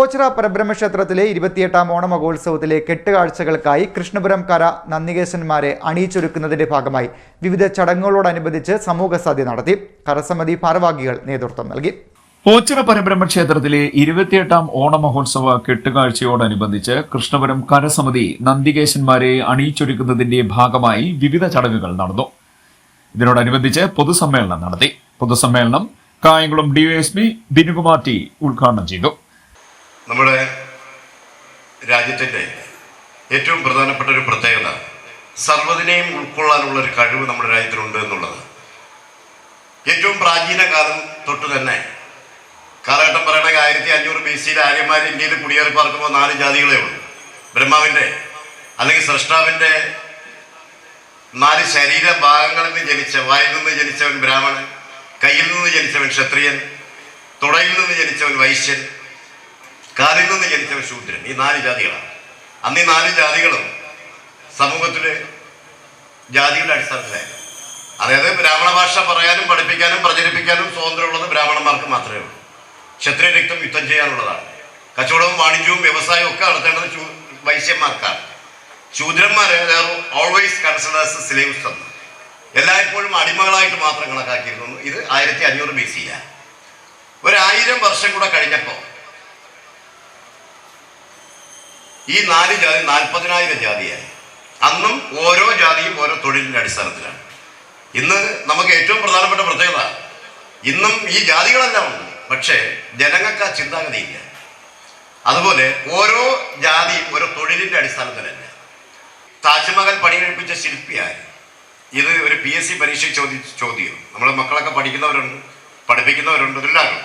ഓച്ചിറ പരബ്രഹ്മ ക്ഷേത്രത്തിലെ ഇരുപത്തിയെട്ടാം ഓണമഹോത്സവത്തിലെ കെട്ടുകാഴ്ചകൾക്കായി കൃഷ്ണപുരം കര നന്ദികേശന്മാരെ അണിയിച്ചൊരുക്കുന്നതിന്റെ ഭാഗമായി വിവിധ ചടങ്ങുകളോടനുബന്ധിച്ച് സമൂഹ സദ്യ നടത്തി. കരസമിതി ഭാരവാഹികൾ നേതൃത്വം നൽകി. ഓച്ചിറ പരബ്രഹ്മ ക്ഷേത്രത്തിലെ ഇരുപത്തിയെട്ടാം ഓണമഹോത്സവ കെട്ടുകാഴ്ചയോടനുബന്ധിച്ച് കൃഷ്ണപുരം കരസമിതി നന്ദികേശന്മാരെ അണിയിച്ചൊരുക്കുന്നതിന്റെ ഭാഗമായി വിവിധ ചടങ്ങുകൾ നടന്നു. ഇതിനോടനുബന്ധിച്ച് പൊതുസമ്മേളനം നടത്തി. പൊതുസമ്മേളനം കായംകുളം ഡിവൈഎസ്പി ബിനുകുമാർ ടി ഉദ്ഘാടനം ചെയ്തു. നമ്മുടെ രാജ്യത്തിന്റെ ഏറ്റവും പ്രധാനപ്പെട്ട ഒരു പ്രത്യേകത സർവതിനെയും ഉൾക്കൊള്ളാനുള്ള ഒരു കഴിവ് നമ്മുടെ രാജ്യത്തിനുണ്ട് എന്നുള്ളത്. ഏറ്റവും പ്രാചീന കാലം തൊട്ട് തന്നെ കാലഘട്ടം പറയണമെങ്കിൽ ആയിരത്തി അഞ്ഞൂറ് ബി സിയിൽ ആര്യന്മാർ ഇന്ത്യയിൽ കുടിയേറി പാർക്കുമ്പോൾ നാല് ജാതികളേ ഉള്ളൂ. ബ്രഹ്മാവിന്റെ അല്ലെങ്കിൽ സൃഷ്ടാവിന്റെ നാല് ശരീര ഭാഗങ്ങളിൽ നിന്ന് ജനിച്ച വായിൽ നിന്ന് ജനിച്ചവൻ ബ്രാഹ്മണൻ കയ്യിൽ നിന്ന് ജനിച്ചവൻ ക്ഷത്രിയൻ തുടയിൽ നിന്ന് ജനിച്ചവൻ വൈശ്യൻ കാലിൽ നിന്ന് ജനിച്ചവൻ ശൂദ്രൻ ഈ നാല് ജാതികളാണ്. അന്ന് ഈ നാല് ജാതികളും സമൂഹത്തിലെ ജാതിയുടെ അടിസ്ഥാനത്തിലായിരുന്നു. അതായത് ബ്രാഹ്മണ ഭാഷ പറയാനും പഠിപ്പിക്കാനും പ്രചരിപ്പിക്കാനും സ്വാതന്ത്ര്യമുള്ളത് ബ്രാഹ്മണന്മാർക്ക് മാത്രമേ ഉള്ളൂ. ക്ഷത്രിയ രക്തം യുദ്ധം ചെയ്യാനുള്ളതാണ്. കച്ചവടവും വാണിജ്യവും വ്യവസായവും ഒക്കെ നടത്തേണ്ടത് ചൂ- വൈശ്യന്മാർക്കാണ്. ശൂദ്രന്മാരെ ഓൾവേസ് കൺസിഡേഴ്സ് സ്ലേവ്സ് എന്ന് എല്ലായ്പ്പോഴും അടിമകളായിട്ട് മാത്രം കണക്കാക്കിയിരുന്നു. ഇത് ആയിരത്തി അഞ്ഞൂറ് ബി സിയിലാണ് ഒരായിരം വർഷം കൂടെ കഴിഞ്ഞപ്പോൾ ഈ നാല് ജാതി നാൽപ്പതിനായിരം ജാതിയായി. അന്നും ഓരോ ജാതിയും ഓരോ തൊഴിലിന്റെ അടിസ്ഥാനത്തിലാണ്. ഇന്ന് നമുക്ക് ഏറ്റവും പ്രധാനപ്പെട്ട പ്രത്യേകത ഇന്നും ഈ ജാതികളെല്ലാം ഉണ്ട് പക്ഷേ ജനങ്ങൾക്ക് ആ ചിന്താഗതിയില്ല അതുപോലെ ഓരോ ജാതിയും ഓരോ തൊഴിലിന്റെ അടിസ്ഥാനത്തിലല്ല. താജ്മഹൽ പണികഴിപ്പിച്ച ശില്പിയായി ഇത് ഒരു പി എസ് സി പരീക്ഷ ചോദി ചോദ്യം. നമ്മളെ മക്കളൊക്കെ പഠിക്കുന്നവരുണ്ട് പഠിപ്പിക്കുന്നവരുണ്ട് എല്ലാവരും.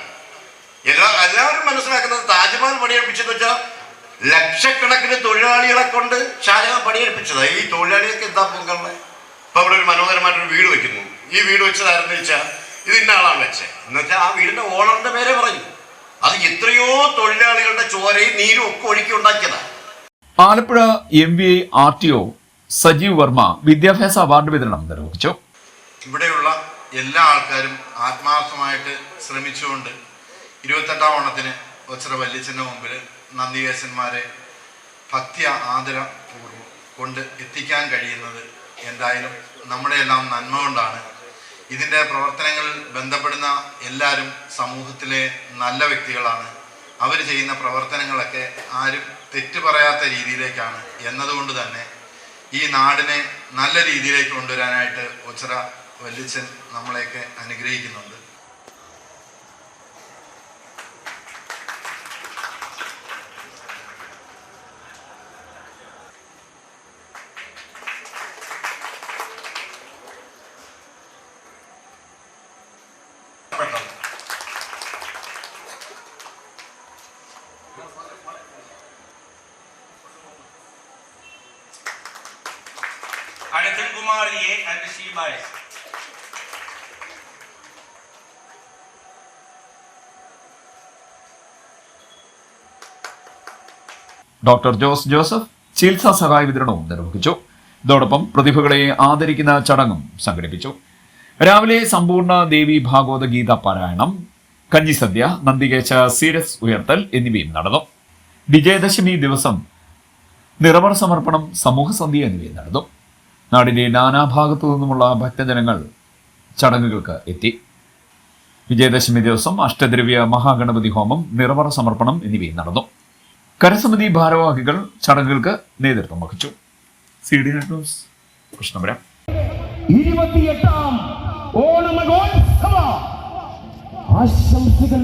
എല്ലാ എല്ലാവരും മനസ്സിലാക്കുന്നത് താജ്മഹൽ പണിയെടുപ്പിച്ചെന്ന് വെച്ചാൽ ലക്ഷക്കണക്കിന് തൊഴിലാളികളെ കൊണ്ട് ഷാജഹാൻ പണിയെടുപ്പിച്ചത് ഈ തൊഴിലാളികൾക്ക് എന്താ പൊങ്കലിനെ ഇപ്പൊ അവിടെ ഒരു മനോഹരമായിട്ടൊരു വീട് വെക്കുന്നു. ഈ വീട് വെച്ചതായിരുന്നു വെച്ചാൽ ഇത് ഇന്ന ആളാണ് വെച്ചത് എന്ന് വെച്ചാൽ ആ വീടിന്റെ ഓണറിന്റെ പേരെ പറഞ്ഞു. അത് എത്രയോ തൊഴിലാളികളുടെ ചോരയും നീരും ഒക്കെ ഒഴുക്കി ഉണ്ടാക്കിയതാ. Alappuzha M B A R T O Sajeev Varma വിദ്യാഭ്യാസ അവാർഡ് വിതരണം നിർവഹിച്ചു. ഇവിടെയുള്ള എല്ലാ ആൾക്കാരും ആത്മാർത്ഥമായിട്ട് ശ്രമിച്ചുകൊണ്ട് ഇരുപത്തെട്ടാം ഓണത്തിന് ഒച്ചറ വല്യച്ഛന്റെ മുമ്പിൽ നന്ദികേശന്മാരെ ഭക്തി ആദരപൂർവം കൊണ്ട് എത്തിക്കാൻ കഴിയുന്നത് എന്തായാലും നമ്മുടെ എല്ലാം നന്മ കൊണ്ടാണ്. ഇതിന്റെ പ്രവർത്തനങ്ങളിൽ ബന്ധപ്പെടുന്ന എല്ലാവരും സമൂഹത്തിലെ നല്ല വ്യക്തികളാണ്. അവർ ചെയ്യുന്ന പ്രവർത്തനങ്ങളൊക്കെ ആരും തെറ്റ് പറയാത്ത രീതിയിലേക്കാണ് എന്നതുകൊണ്ട് തന്നെ ഈ നാടിനെ നല്ല രീതിയിലേക്ക് കൊണ്ടുവരാനായിട്ട് ഒച്ചറ വല്യച്ഛൻ നമ്മളെയൊക്കെ അനുഗ്രഹിക്കുന്നുണ്ട്. ഡോക്ടർ ജോസ് ജോസഫ് ചികിത്സാ സഹായ വിതരണവും നിർവഹിച്ചു. ഇതോടൊപ്പം പ്രതിഭകളെ ആദരിക്കുന്ന ചടങ്ങും സംഘടിപ്പിച്ചു. രാവിലെ സമ്പൂർണ ദേവി ഭാഗവത ഗീത പാരായണം കഞ്ഞിസദ്യ നന്ദികേശ സീരസ് ഉയർത്തൽ എന്നിവയും നടന്നു. വിജയദശമി ദിവസം നിറവർ സമർപ്പണം സമൂഹസന്ധ്യ എന്നിവയും നടന്നു. നാടിന്റെ നാനാഭാഗത്തു നിന്നുമുള്ള ഭക്തജനങ്ങൾ ചടങ്ങുകൾക്ക് എത്തി. വിജയദശമി ദിവസം അഷ്ടദ്രവ്യ മഹാഗണപതി ഹോമം നിറവറ സമർപ്പണം എന്നിവയും നടന്നു. കരസമിതി ഭാരവാഹികൾ ചടങ്ങുകൾക്ക് നേതൃത്വം വഹിച്ചു. C D news Krishnapuram. ഇരുപത്തിയെട്ടാം ഓണമകോത്സവ ആശംസകൾ